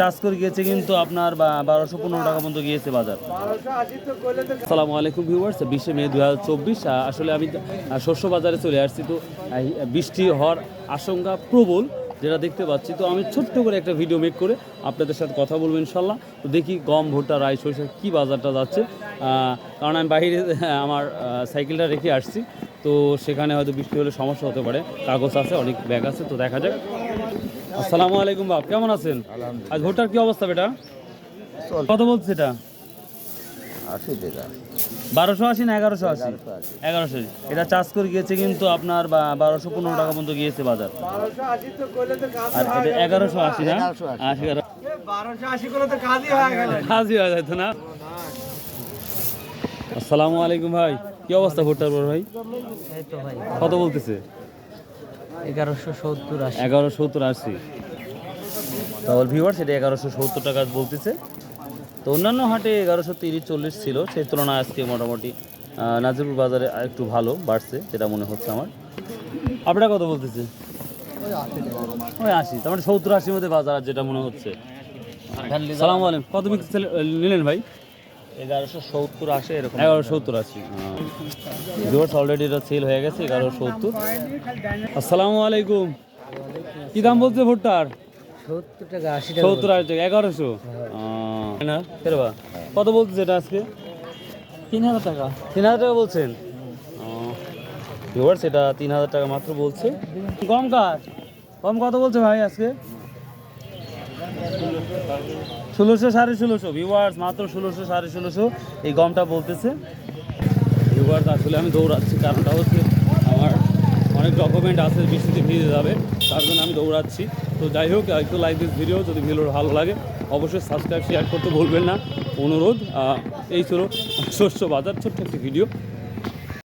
Touch করে গিয়েছে কিন্তু আপনার বারোশো পনেরো টাকা পর্যন্ত গিয়েছে বাজার। আসসালামু আলাইকুম ভিউয়ার্স বিশে মে দু হাজার চব্বিশ আসলে আমি শস্য বাজারে চলে আসছি তো বৃষ্টি হওয়ার আশঙ্কা প্রবল যেটা দেখতে পাচ্ছি। তো আমি ছোট্ট করে একটা ভিডিও মেক করে আপনাদের সাথে কথা বলব ইনশাল্লাহ। তো দেখি গম, ভুট্টা রাই সরিষা কী বাজারটা যাচ্ছে। কারণ আমি বাইরে আমার সাইকেলটা রেখে আসছি। তো সেখানে হয়তো বৃষ্টি হলে সমস্যা হতে পারে। কাগজ আছে, অনেক ব্যাগ আছে, তো দেখা যাক। আসসালামু আলাইকুম বাপ কেমন আছেন? আজ ভুট্টার কি অবস্থা বেটা? কত বলছে এটা? আশি টাকা। বারোশো আশি না এগারোশো আশি? এগারোশো এটা চাষ করে গিয়েছে কিন্তু আপনার বারোশো পনেরো টাকা পর্যন্ত গিয়েছে বাজার। আর এটা এগারোশো আশি না আশি। কাজই হয়ে যেত না আসসালামু আলাইকুম ভাই। কি অবস্থা ভোটার তো ভাই। কত বলতেছে? এগারোশো সত্তর এগারোশো সত্তর আশি। তাহলে ভিউয়ার সেটা এগারোশো সত্তর টাকা বলতেছে। তো অন্যান্য হাটে এগারোশো তিরিশ চল্লিশ ছিল সেই তুলনায় আজকে মোটামুটি নাজিরপুর বাজারে একটু ভালো বাড়ছে যেটা মনে হচ্ছে আমার। আপনারা কত বলতেছে? ওই আশি তার মানে সত্তর আশির মধ্যে বাজার যেটা মনে হচ্ছে। সালাম আলাইকুম কত বিক্রি নিলেন ভাই? এগারোশো সত্তর আশি এরকম। এগারো সত্তর অলরেডি এটা সেল হয়ে গেছে এগারো সত্তর। আসসালামু আলাইকুম। কি দাম বলছে ভুট্টার? সত্তর টাকা আশি টাকা সত্তর হাজার টাকা এগারোশো। না ফেরবা কত বলতেছে এটা আজকে? তিন হাজার টাকা। তিন হাজার টাকা বলছেন? ভিউয়ার্স এটা তিন হাজার টাকা মাত্র বলছে। কম কার কম কত বলছে ভাই আজকে? ষোলোশো সাড়ে ষোলোশো ভিউয়ার্স মাত্র ষোলোশো সাড়ে ষোলোশো, এই গমটা বলতেছে। ভিউয়ার্স আসলে আমি দৌড়াচ্ছি, কারণটা হচ্ছে আমার অনেক ডকুমেন্ট আছে, বৃষ্টিতে ভিজে যাবে, তার জন্য আমি দৌড়াচ্ছি। তো যাই হোক, একটু লাইক দিস ভিডিও যদি ভিডিও ভালো লাগে, অবশ্যই সাবস্ক্রাইব শেয়ার করতে ভুলবেন না। অনুরোধ এই ছিল শস্য বাজার, ছোট্ট একটি ভিডিও